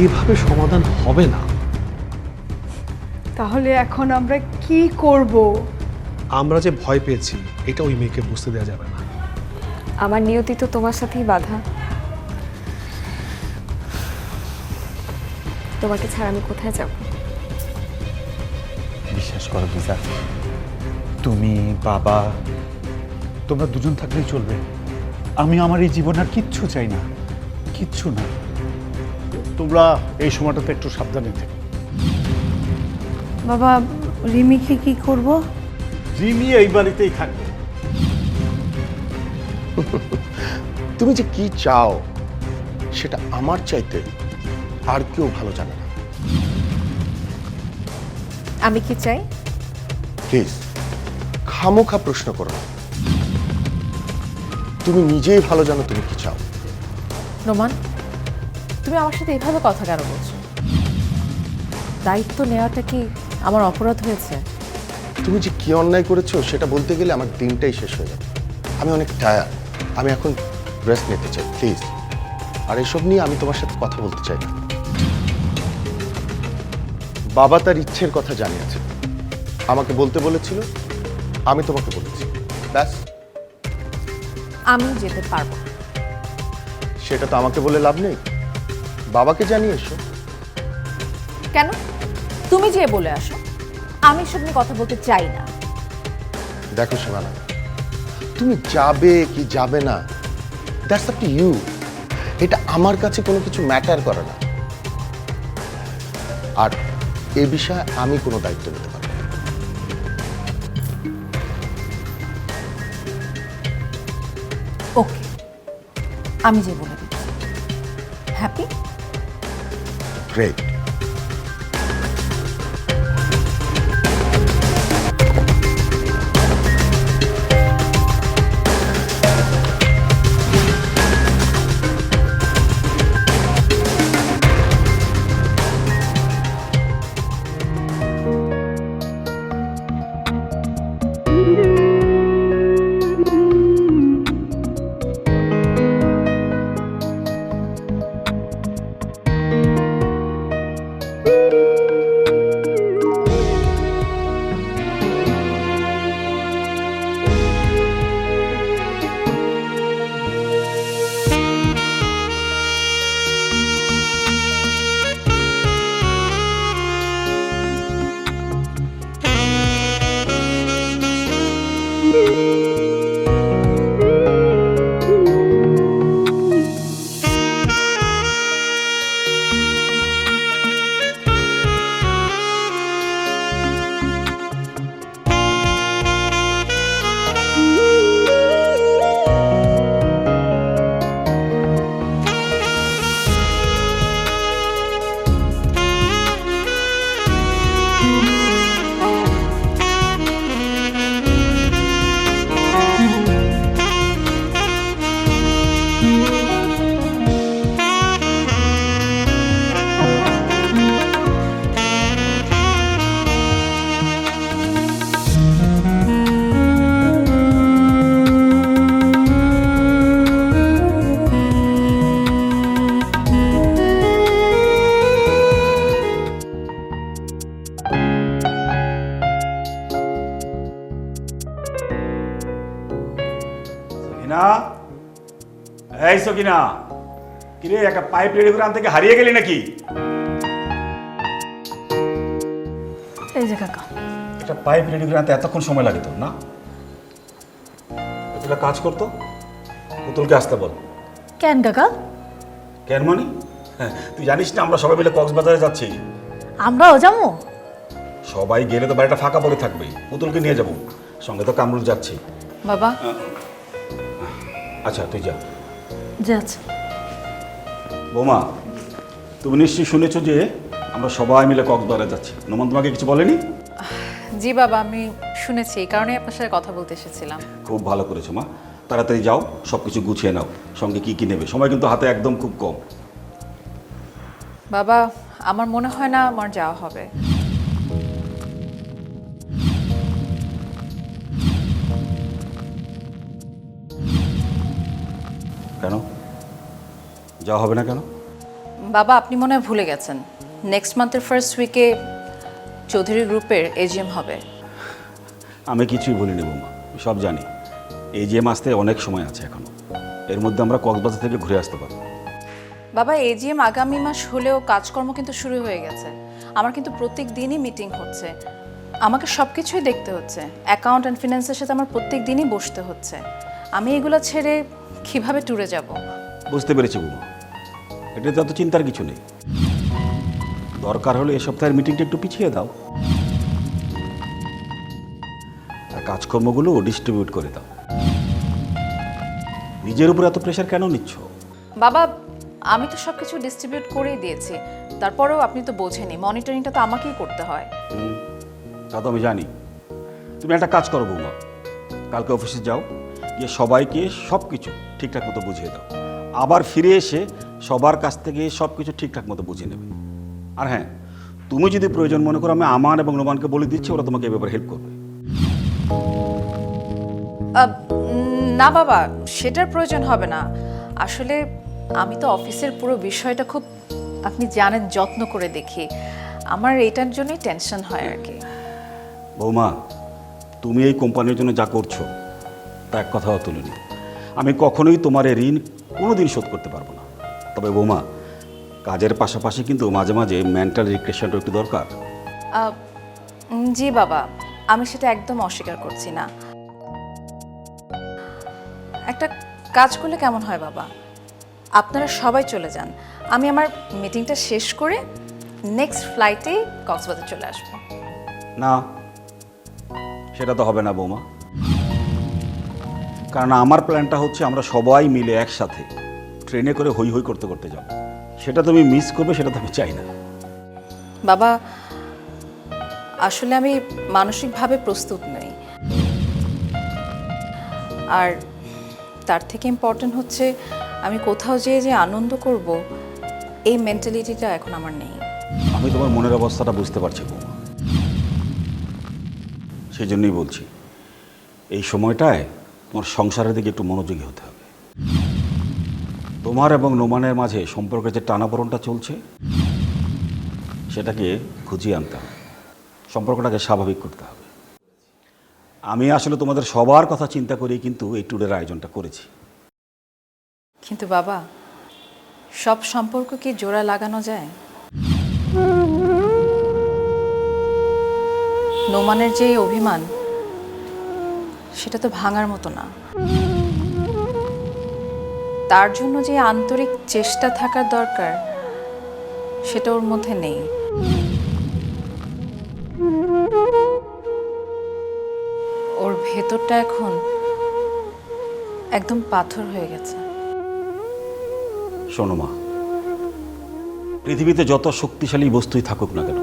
এইভাবে সমাধান হবে না। তাহলে এখন আমরা কি করব? আমরা যে ভয় পেয়েছি এটা ওই মেয়েকে বুঝতে দেওয়া যাবে না। আমার নিয়তি তো তোমার সাথেই বাধা। তোমাকে ছাড়া আমি কোথায় যাব? বিশ্বাস করো লিজা তুমি বাবা তোমরা দুজন থাকলেই চলবে। আমি আমার এই জীবন আর কিচ্ছু চাই না কিচ্ছু না। তোমরা এই সময়টাতে একটু সাবধানে থেকো। বাবা রিমিকে কি করব? রিমি এই বাড়িতেই থাকবে। তুমি যে কি চাও সেটা আমার চাইতে আর কেউ ভালো জানে না। আমি কি চাই? প্লিজ খামোখা প্রশ্ন করো তুমি নিজেই ভালো জানো তুমি কি চাও। নোমান? তুমি আমার সাথে এভাবে কথা কেন বলছো? দায়িত্ব নেওয়াটা কি আমার অপরাধ হয়েছে? তুমি যে কি অন্যায় করেছ সেটা বলতে গেলে আমার দিনটাই শেষ হয়ে যাবে। আমি অনেক টায়ার আমি এখন রেস্ট নিতে চাই প্লিজ আর এসব নিয়ে আমি তোমার সাথে কথা বলতে চাই না। বাবা তার ইচ্ছের কথা জানিয়েছে। আমাকে বলতে বলেছিল আমি তোমাকে বলেছি। ব্যাস। আমি যেতে পারব। সেটা তো আমাকে বলে লাভ নেই। বাবাকে জানিয়ে এসো। কেন? তুমি যে বলে আসো আমি সব নিয়ে কথা বলতে চাই না। দেখো সীমানা তুমি যাবে কি যাবে না দ্যাটস আপ টু ইউ এটা আমার কাছে কোনো কিছু ম্যাটার করে না। আর এ বিষয়ে আমি কোনো দায়িত্ব নিতে পারব না। ওকে আমি যে বলে দিচ্ছি। হ্যাপি great সকিনা এই সকিনা কিরে একটা পাইপ রেডি করে আনতে গিয়ে হারিয়ে গেলি নাকি? এই যে কাকা। একটা পাইপ রেডি করে আনতে এতক্ষণ সময় লাগে তোর না? একটা কাজ করতো? পুতুলকে আসতে বল। কেন কাকা? কেন মানে? হ্যাঁ, তুই জানিস না আমরা সবাই মিলে কক্সবাজারে যাচ্ছি। আমরাও যাব? সবাই গেলে তো বাড়িটা ফাঁকা পড়ে থাকবে। পুতুলকে নিয়ে যাব। সঙ্গে তো কামরুল যাচ্ছি। বাবা আচ্ছা তুই যা। আচ্ছা। বৌমা তুমি নিশ্চয়ই শুনেছো যে আমরা সবাই মিলে কক্সবাজারে যাচ্ছি। নোমান তোমাকে কিছু বলেনি? জি বাবা আমি শুনেছি। এই কারণেই আপনার সাথে কথা বলতে এসেছিলাম। খুব ভালো করেছ মা। তাড়াতাড়ি যাও সব কিছু গুছিয়ে নাও। সঙ্গে কি কি নেবে? সময় কিন্তু হাতে একদম খুব কম। বাবা আমার মনে হয় না আমার যাওয়া হবে। কেন? যাওয়া হবে না কেন? বাবা আপনি মনে হয় ভুলে গেছেন। নেক্সট মান্থের ফার্স্ট উইকে চৌধুরী গ্রুপের এজিএম হবে। আমি কিছুই বলিনি বৌমা। সব জানি। যে আসতে অনেক সময় আছে এখনও। এর মধ্যে আমরা কক্সবাজার থেকে ঘুরে আসতে পারব। বাবা এজিএম আগামী মাস হলেও কাজকর্ম কিন্তু শুরু হয়ে গেছে। আমার কিন্তু প্রত্যেক দিনই মিটিং হচ্ছে। আমাকে সব কিছুই দেখতে হচ্ছে। অ্যাকাউন্ট অ্যান্ড ফিনান্সের সাথে আমার প্রত্যেক দিনই বসতে হচ্ছে। আমি এগুলো ছেড়ে কীভাবে ট্যুরে যাব? বুঝতে পেরেছি বৌমা এটা তো চিন্তার কিছু নেই। দরকার হলে এ সপ্তাহের মিটিংটা একটু পিছিয়ে দাও। আর কাজকর্মগুলো ডিস্ট্রিবিউট করে দাও। নিজের উপর এত প্রেশার কেন নিচ্ছ? বাবা আমি তো সব কিছু ডিস্ট্রিবিউট করেই দিয়েছি। তারপরেও আপনি তো বোঝেনি মনিটরিংটা তো আমাকেই করতে হয়। তা তো আমি জানি। তুমি একটা কাজ করো বৌমা কালকে অফিসে যাও গিয়ে সবাইকে সব কিছু ঠিকঠাক মতো বুঝিয়ে দাও। আবার ফিরে এসে সবার কাছ থেকে সব কিছু ঠিকঠাক মতো বুঝিয়ে নেবে। আর হ্যাঁ তুমি যদি প্রয়োজন মনে করো আমি আমার এবং রোমানকে বলে দিচ্ছি ওরা তোমাকে এ ব্যাপারে হেল্প করবে। না বাবা সেটার প্রয়োজন হবে না। আসলে আমি তো অফিসের পুরো বিষয়টা খুব আপনি জানেন যত্ন করে দেখি। আমার এটার জন্যই টেনশন হয় আর কি। বৌমা তুমি এই কোম্পানির জন্য যা করছ তা এক কথাও তুলিনি আমি কখনোই তোমার এই ঋণ কোনোদিন শোধ করতে পারব না। তবে বৌমা কাজের পাশাপাশি কিন্তু মাঝে মাঝে মেন্টাল রিক্রেশনটা একটু দরকার। জি বাবা আমি সেটা একদম অস্বীকার করছি না। একটা কাজ করলে কেমন হয় বাবা? আপনারা সবাই চলে যান। আমি আমার মিটিংটা শেষ করে নেক্সট ফ্লাইটেই কক্সবাজার চলে আসব। না সেটা তো হবে না বৌমা। কারণ আমার প্ল্যানটা হচ্ছে আমরা সবাই মিলে একসাথে ট্রেনে করে হই হই করতে করতে যাব। সেটা তুমি মিস করবে সেটা তো আমি চাই না। বাবা আসলে আমি মানসিকভাবে প্রস্তুত নই। আর তার থেকে ইম্পর্টেন্ট হচ্ছে আমি কোথাও যেয়ে যে আনন্দ করব এই মেন্টালিটিটা এখন আমার নেই। আমি তোমার মনের অবস্থাটা বুঝতে পারছি বৌমা। সেই জন্যই বলছি এই সময়টায় তোমার সংসারের দিকে একটু মনোযোগী হতে হবে। তোমার এবং নোমানের মাঝে সম্পর্কের যে টানাপোড়নটা চলছে, সেটাকে খুঁজিয়ে আনতে হবে। সম্পর্কটাকে স্বাভাবিক করতে হবে। আমি আসলে তোমাদের সবার কথা চিন্তা করেই কিন্তু এই ট্যুরের আয়োজনটা করেছি। কিন্তু বাবা, সব সম্পর্ক কি জোড়া লাগানো যায়? নোমানের যে অভিমান সেটা তো ভাঙার মতো না। তার জন্য যে আন্তরিক চেষ্টা থাকার দরকার, সেটা ওর মধ্যে নেই। ওর ভেতরটা এখন একদম পাথর হয়ে গেছে। শোনো মা, পৃথিবীতে যত শক্তিশালী বস্তুই থাকুক না কেন,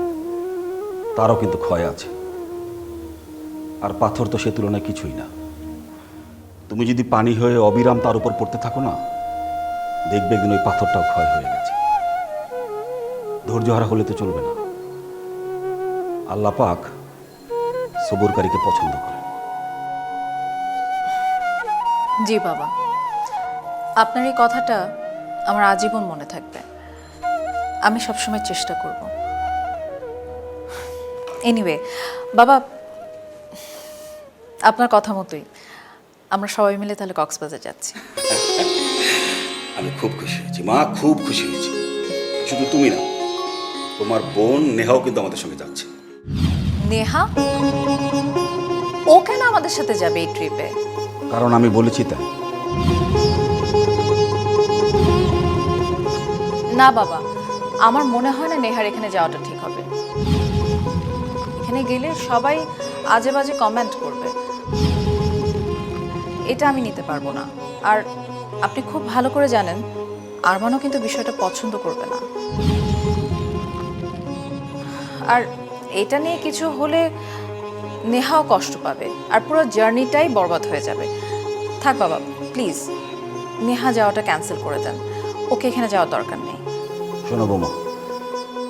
তারও কিন্তু ক্ষয় আছে। আর পাথর তো সে তুলনায় কিছুই না। তুমি যদি পানি হয়ে অবিরাম তার উপর পড়তে থাকো না, দেখবে একদিন ওই পাথরটাও ক্ষয় হয়ে গেছে। ধৈর্য হারা হলে তো চলবে না। আল্লাহ পাক সবুরকারীকে পছন্দ করে জি বাবা। আপনার এই কথাটা আমার আজীবন মনে থাকবে। আমি সবসময় চেষ্টা করব। এনিওয়ে বাবা আপনার কথা মতোই। আমরা সবাই মিলে তাহলে কক্সবাজার যাচ্ছি। আমি খুব খুশি হয়েছি। মা খুব খুশি হয়েছি। শুধু তুমি না তোমার বোন নেহাও কিন্তু আমাদের সঙ্গে যাচ্ছে। নেহা? ও কেন আমাদের সাথে যাবে এই ট্রিপে কারণ আমি বলেছি তাই। না বাবা আমার মনে হয় না নেহার এখানে যাওয়াটা ঠিক হবে। এখানে গেলে সবাই আজে বাজে কমেন্ট করবে। এটা আমি নিতে পারব না। আর আপনি খুব ভালো করে জানেন, আরমানও কিন্তু বিষয়টা পছন্দ করবে না। আর এটা নিয়ে কিছু হলে নেহাও কষ্ট পাবে, আর পুরো জার্নিটাই বরবাদ হয়ে যাবে। থাক বাবা, প্লিজ, নেহা যাওয়াটা ক্যান্সেল করে দেন। ওকে এখানে যাওয়ার দরকার নেই। শোনো বোমা,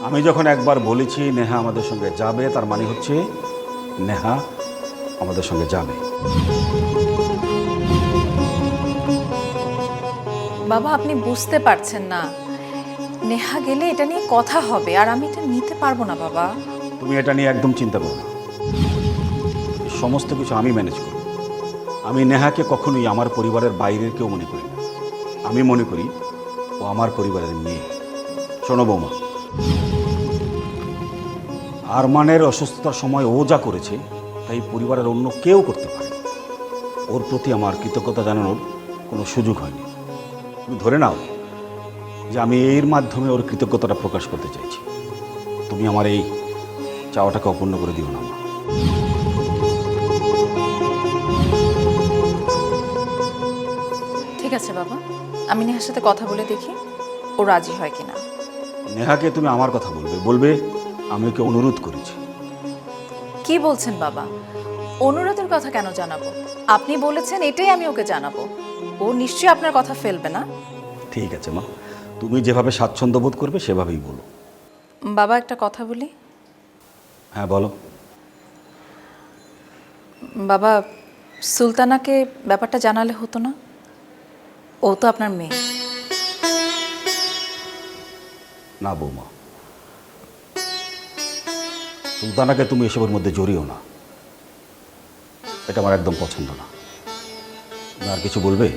আমি যখন একবার বলেছি নেহা আমাদের সঙ্গে যাবে, তার মানে হচ্ছে নেহা আমাদের সঙ্গে যাবে। বাবা, আপনি বুঝতে পারছেন না। নেহা গেলে এটা নিয়ে কথা হবে, আর আমি এটা নিতে পারব না, বাবা। তুমি এটা নিয়ে একদম চিন্তা করো সমস্ত কিছু আমি ম্যানেজ করি আমি নেহাকে কখনোই আমার পরিবারের বাইরের কেউ মনে করি না। আমি মনে করি ও আমার পরিবারের মেয়ে। শোনো বৌমা, আরমানের অসুস্থতার সময় ও যা করেছে, তাই পরিবারের অন্য কেউ করতে পারে ওর প্রতি আমার কৃতজ্ঞতা জানানোর কোনো সুযোগ হয়নি। তুমি ধরে নাও যে আমি এর মাধ্যমে ওর কৃতজ্ঞতাটা প্রকাশ করতে চাইছি। তুমি আমার এই চাওয়াটাকে অপূর্ণ করে দিও না ঠিক আছে বাবা। আমি নেহার সাথে কথা বলে দেখি ও রাজি হয় কিনা। নেহাকে তুমি আমার কথা বলবে। বলবে আমি ওকে অনুরোধ করেছি। কি বলছেন বাবা? অনুরোধের কথা কেন জানাব? আপনি বলেছেন এটাই আমি ওকে জানাব। ও নিশ্চয়ই আপনার কথা ফেলবে না? ঠিক আছে মা। তুমি যেভাবে স্বাচ্ছন্দ্য বোধ করবে সেভাবেই বলো। বাবা একটা কথা বলি? হ্যাঁ বলো। বাবা সুলতানাকে ব্যাপারটা জানালে হতো না? ও তো আপনার মেয়ে। না বৌমা। সুলতানাকে তুমি এসবের মধ্যে জড়িও না। এটা আমার একদম পছন্দ না। আর কিছু বলবে?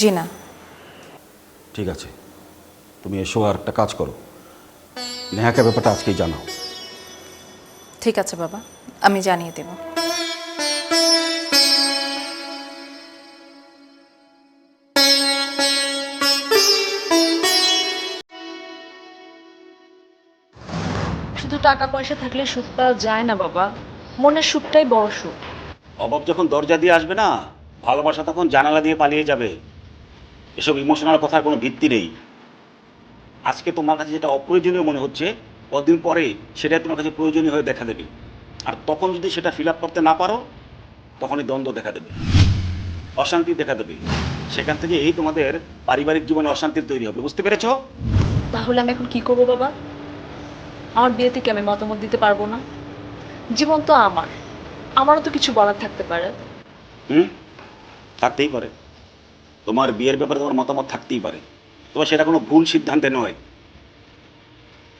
জি না। ঠিক আছে। তুমি এসো আর একটা কাজ করো। নেহাকে ব্যাপারটা আজকেই জানাও। ঠিক আছে বাবা আমি জানিয়ে দেব। শুধু টাকা পয়সা থাকলে সুখ পাওয়া যায় না বাবা। মনের সুখটাই বড় সুখ। অভাব যখন দরজা দিয়ে আসবে না, ভালোবাসা তখন জানালা দিয়ে পালিয়ে যাবে। এসব ইমোশনাল কথার কোনো ভিত্তি নেই। আজকে তোমার কাছে যেটা অপ্রয়োজনীয় মনে হচ্ছে, কদিন পরে সেটাই তোমার কাছে প্রয়োজনীয় হয়ে দেখা দেবে। আর তখন যদি সেটা ফিল আপ করতে না পারো, তখনই দ্বন্দ্ব দেখা দেবে। অশান্তি দেখা দেবে। সেখান থেকে এই তোমাদের পারিবারিক জীবনে অশান্তির তৈরি হবে। বুঝতে পেরেছ? তাহলে আমি এখন কি করব বাবা? আমার বিয়েতে কি আমি মতামত দিতে পারব না? জীবন তো আমার। আমারও তো কিছু বলার থাকতে পারে। হুম? থাকতেই পারে। তোমার বিয়ের ব্যাপারে তোমার মতামত থাকতেই পারে। তোমার সেটা কোনো ভুল সিদ্ধান্তে নয়।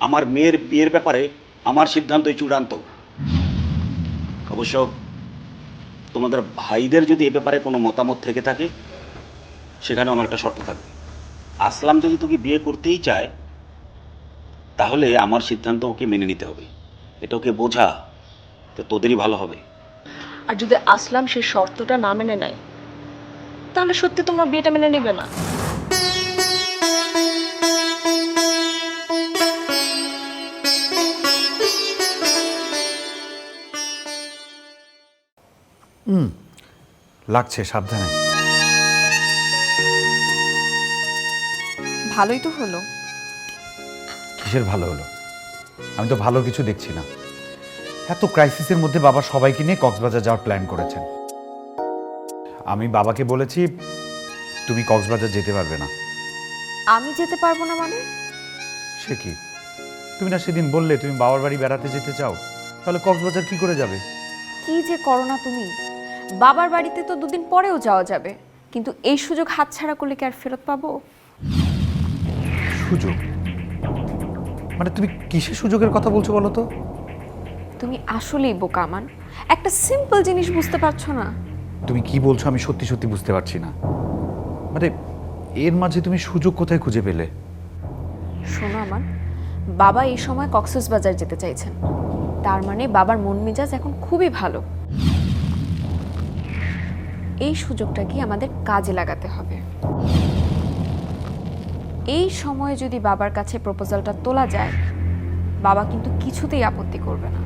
আমার মেয়ের বিয়ের ব্যাপারে আমার সিদ্ধান্তই চূড়ান্ত। অবশ্য তোমাদের ভাইদের যদি এ ব্যাপারে কোনো মতামত থেকে থাকে, সেখানে আমার একটা শর্ত থাকবে। আসলাম যদি তোকে বিয়ে করতেই চায়, তাহলে আমার সিদ্ধান্ত ওকে মেনে নিতে হবে। এটা ওকে বোঝা, তো তোদেরই ভালো হবে। আর যদি আসলাম সেই শর্তটা না মেনে নেয় তাহলে সত্যি তোমার বিয়েটা মেনে নেবে না। হুম লাগছে সাবধানে। ভালোই তো হলো। কিসের ভালো হলো? আমি তো ভালো কিছু দেখছি না। এত ক্রাইসিসের মধ্যে বাবা সবাইকে নিয়ে কক্সবাজার যাওয়ার প্ল্যান করেছেন। আমি বাবাকে বলেছি তুমি কক্সবাজার যেতে পারবে না। আমি যেতে পারব না মানে? সে কি? তুমি না সেদিন বললে তুমি বাবার বাড়ি বেড়াতে যেতে চাও? তাহলে কক্সবাজার কি করে যাবে? কি যে করো না তুমি। বাবার বাড়িতে তো দুদিন পরেও যাওয়া যাবে। কিন্তু এই সুযোগ হাতছাড়া করলে কি আর ফেরত পাবো? সুযোগ? মানে তুমি কিসের সুযোগের কথা বলছো বলো তো? তুমি আসলেই বোকা আমান। একটা সিম্পল জিনিস বুঝতে পারছ না? তুমি কি বলছো আমি সত্যি সত্যি বুঝতে পারছি না। মানে এর মাঝে তুমি সুযোগ কোথায় খুঁজে পেলে? শোনো আমার বাবা এই সময় কক্সেস বাজার যেতে চাইছেন। তার মানে বাবার মন মেজাজ এখন খুবই ভালো। এই সুযোগটা কি আমাদের কাজে লাগাতে হবে? এই সময়ে যদি বাবার কাছে প্রপোজালটা তোলা যায় বাবা কিন্তু কিছুতেই আপত্তি করবে না।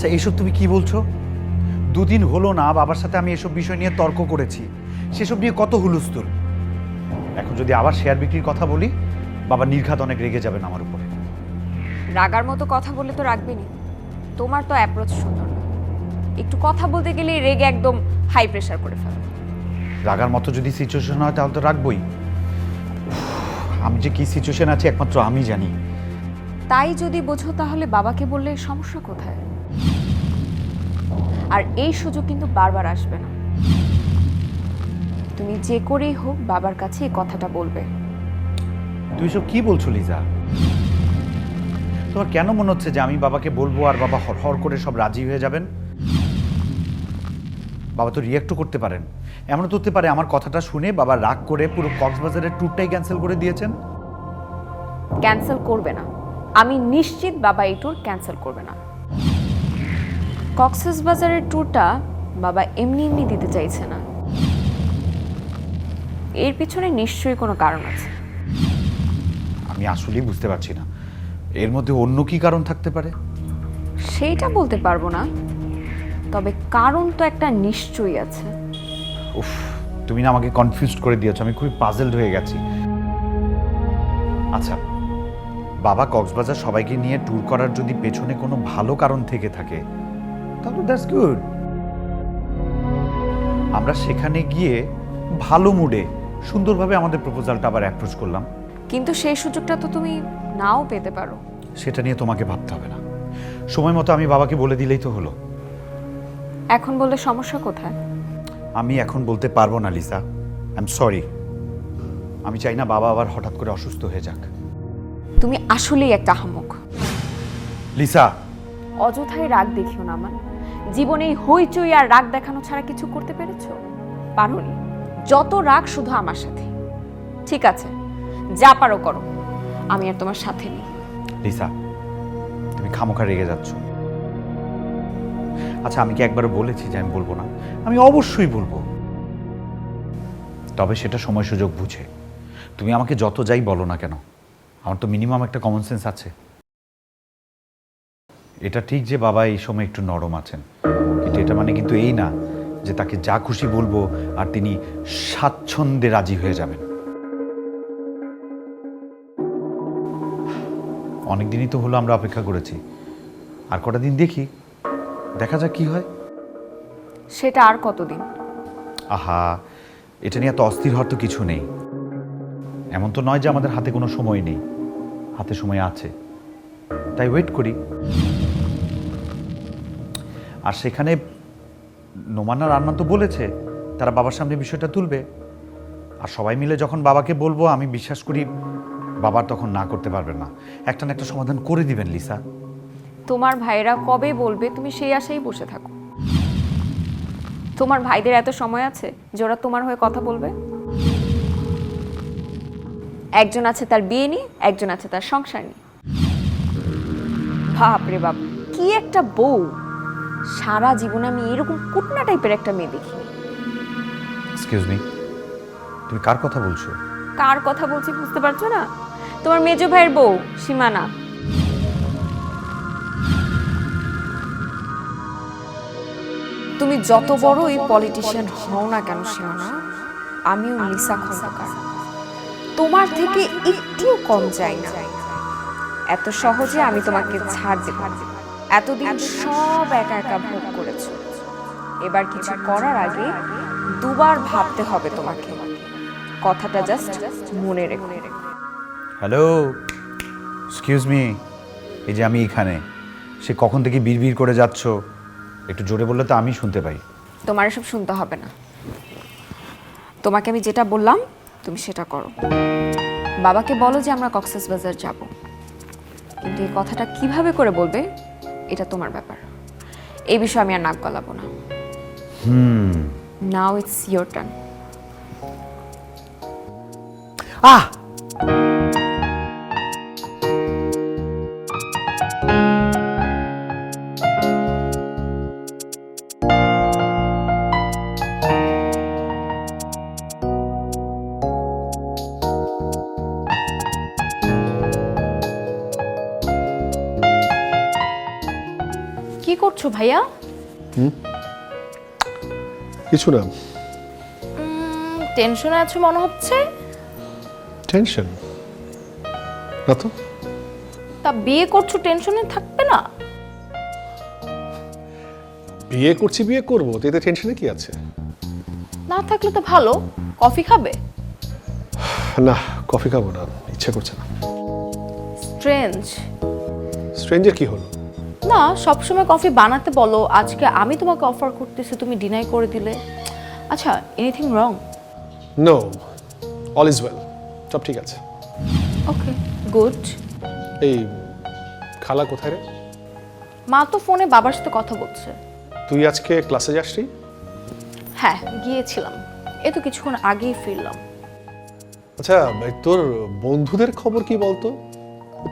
আচ্ছা এসব তুমি কি বলছো? দুদিন হলো না বাবার সাথে আমি এসব বিষয় নিয়ে তর্ক করেছি। সেসব নিয়ে কত হুলস্থুল। এখন যদি আবার শেয়ার বিক্রির কথা বলি বাবা নির্ঘাত অনেক রেগে যাবেন আমার উপরে। রাগার মতো কথা বলে তো রাখবেনি তোমার তো অ্যাপ্রোচ সুন্দর না। একটু কথা বলতে গেলে রেগে একদম হাই প্রেশার করে ফেলো। রাগার মতো যদি সিচুয়েশন হয় তাহলে তো রাখবই আমি যে কি সিচুয়েশন আছে একমাত্র আমি জানি। তাই যদি বোঝো তাহলে বাবাকে বললে সমস্যা কোথায়? আর এই সুযোগ কিন্তু বারবার আসবে না। তুমি যে করেই হোক বাবার কাছে এই কথাটা বলবে। তুই সব কি বলছো লিজা? তোমার কেন মনে হচ্ছে যে আমি বাবাকে বলব আর বাবা হর হর করে সব রাজি হয়ে যাবেন? বাবা তো রিয়াক্টও করতে পারেন। এমন তো হতে পারে আমার কথাটা শুনে বাবা রাগ করে পুরো কক্সবাজারের ট্যুরটাই ক্যান্সেল করে দিয়েছেন? ক্যান্সেল করবে না। আমি নিশ্চিত বাবা এই ট্যুর ক্যান্সেল করবে না। কক্সেস বাজারের ট্যুরটা বাবা এমনি এমনি দিতে চাইছে না। এর পিছনে নিশ্চয়ই কোনো কারণ আছে। আমি আসলেই বুঝতে পারছি না। এর মধ্যে অন্য কি কারণ থাকতে পারে? সেইটা বলতে পারব না। তবে কারণ তো একটা নিশ্চয়ই আছে। উফ তুমি না আমাকে কনফিউজ করে দিয়েছ। আমি খুবই পাজেলড হয়ে গেছি। আচ্ছা বাবা কক্সবাজার সবাইকে নিয়ে ট্যুর করার যদি পেছনে কোনো ভালো কারণ থেকে থাকে তাহলে দ্যাটস গুড আমরা সেখানে গিয়ে ভালো মুডে সুন্দরভাবে আমাদের প্রপোজালটা আবার অ্যাপ্রোচ করলাম। কিন্তু সেই সুযোগটা তো তুমি নাও পেতে পারো। সেটা নিয়ে তোমাকে ভাবতে হবে না। সময় মতো আমি বাবাকে বলে দিলেই তো হলো। এখন বললে সমস্যা কোথায়? আমি এখন বলতে পারব না লিসা। আই এম সরি আমি চাই না বাবা আবার হঠাৎ করে অসুস্থ হয়ে যাক। তুমি আসলেই একটা হামুক লিসা! অযথাই রাগ দেখিও না আমার। জীবনে হইচই আর রাগ দেখানো ছাড়া কিছু করতে পেরেছ? পারোনি। যত রাগ শুধু আমার সাথে। ঠিক আছে, যা পারো করো। আমি আর তোমার সাথে নেই। লিসা, তুমি খামোখা রেগে যাচ্ছ। আচ্ছা আমি কি একবার বলেছি যে আমি বলব না? আমি অবশ্যই বলব। তবে সেটা সময় সুযোগ বুঝে। তুমি আমাকে যত যাই বলো না কেন, আমার তো মিনিমাম একটা কমন সেন্স আছে। এটা ঠিক যে বাবা এই সময় একটু নরম আছেন। কিন্তু এটা মানে কিন্তু এই না যে তাকে যা খুশি বলব আর তিনি স্বাচ্ছন্দ্যে রাজি হয়ে যাবেন। অনেক দিনই তো হলো আমরা অপেক্ষা করেছি। আর কটা দিন দেখি। দেখা যাক কি হয়। সেটা আর কতদিন? আহা এটা নিয়ে এত অস্থির হওয়ার তো কিছু নেই। এমন তো নয় যে আমাদের হাতে কোনো সময় নেই। হাতে সময় আছে। তাই ওয়েট করি। আর সেখানে নোমানা রান্না তো বলেছে, তারা বাবার সামনে বিষয়টা তুলবে। আর সবাই মিলে যখন বাবাকে বলব, আমি বিশ্বাস করি বাবার তখন না করতে পারবে না। একটা না একটা সমাধান করে দিবেন, লিসা। তোমার ভাইরা কবে বলবে, তুমি সেই আশাই বসে থাকো। তোমার ভাইদের এত সময় আছে যে ওরা তোমার হয়ে কথা বলবে? একজন আছে তার বিয়ে নিয়ে, একজন আছে তার সংসার নিয়ে। বাপ রে বাপ, কি একটা বউ। সারা জীবন আমি এরকম কুটনা টাইপের একটা মেয়ে দেখি এক্সকিউজ মি তুমি কার কথা বলছো? কার কথা বলছি বুঝতে পারছ না? তোমার মেজো ভাইয়ের বউ সীমানা। তুমি যত বড়ই পলিটিশিয়ান হও না কেন সীমানা আমিও লিসা খন্দকার। তোমার থেকে একটুও কম চাই না। এত সহজে আমি তোমাকে ছাড় দেব না। এতদিন সব একা একা ভোগ করেছ। এবার কিছু করার আগে দুবার ভাবতে হবে তোমাকে। কথাটা জাস্ট মনে রেখো। হ্যালো এক্সকিউজ মি এই যে আমি এখানে সে কখন থেকে বিড়বিড় করে যাচ্ছ? একটু জোরে বললে তো আমি শুনতে পাই। তোমার এসব শুনতে হবে না। তোমাকে আমি যেটা বললাম তুমি সেটা করো। বাবাকে বলো যে আমরা কক্সেস বাজার যাব। কিন্তু এই কথাটা কীভাবে করে বলবে? এটা তোমার ব্যাপার। এই বিষয়ে আমি আর নাক গলাবো না। হুম। Now it's your turn ah! কিছু না। টেনশনে আছো মনে হচ্ছে? টেনশন না তো তা বিয়ে করছ টেনশনে থাকবে না? বিয়ে করছি বিয়ে করব তো এতে টেনশনে কি আছে? না থাকলে তো ভালো। কফি খাবে? না কফি খাব না ইচ্ছা করছে না। স্ট্রেঞ্জ স্ট্রেঞ্জের কি হলো? না সবসময় কফি বানাতে বলো আজকে আমি তোমাকে অফার করতেছি তুমি ডিনাই করে দিলে। আচ্ছা anything wrong no all is well সব ঠিক আছে। ওকে গুড এই খালা কোথায় রে? মা তো ফোনে বাবার সাথে কথা বলছে। তুই আজকে ক্লাসে যাসনি? হ্যাঁ গিয়েছিলাম। এ তো কিছুক্ষণ আগেই ফিরলাম। আচ্ছা তোর বন্ধুদের খবর কি বলতো?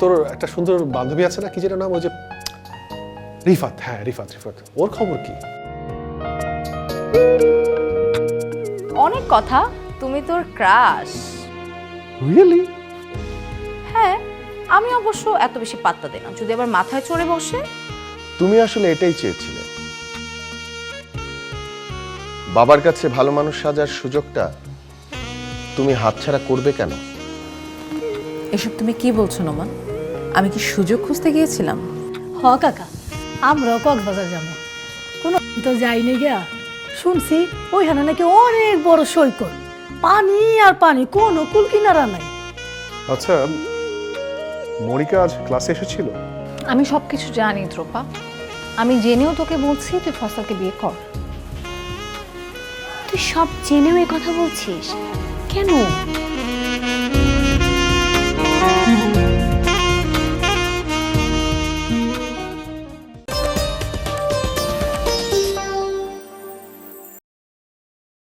তোর একটা সুন্দর বান্ধবী আছে না কি যেটা নাম ওই যে রিফাত হ্যাঁ রিফাত রিফাত। ওর খবর কি? অনেক কথা। তুমি তোর ক্রাশ। রিয়েলি হ্যাঁ আমি অবশ্য এত বেশি পাত্তা দিই না। যদি আবার মাথায় চড়ে বসে? তুমি আসলে এটাই চেয়েছিলে। বাবার কাছে ভালো মানুষ সাজার সুযোগটা তুমি হাতছাড়া করবে কেন? এসব তুমি কি বলছো নোমান? আমি কি সুযোগ খুঁজতে গিয়েছিলাম? হ কাকা। আমরাও কক্সবাজার যাব। কোনো তো যাইনি গিয়া। শুনছি ওইখানে নাকি অনেক বড় সৈকত। পানি আর পানি কোনো কুল কিনারা নাই। আচ্ছা মনিকা আজ ক্লাসে এসেছিল? আমি সব কিছু জানি দ্রোপা। আমি জেনেও তোকে বলছি তুই ফসলকে বিয়ে কর। তুই সব জেনেও এই কথা বলছিস? কেন?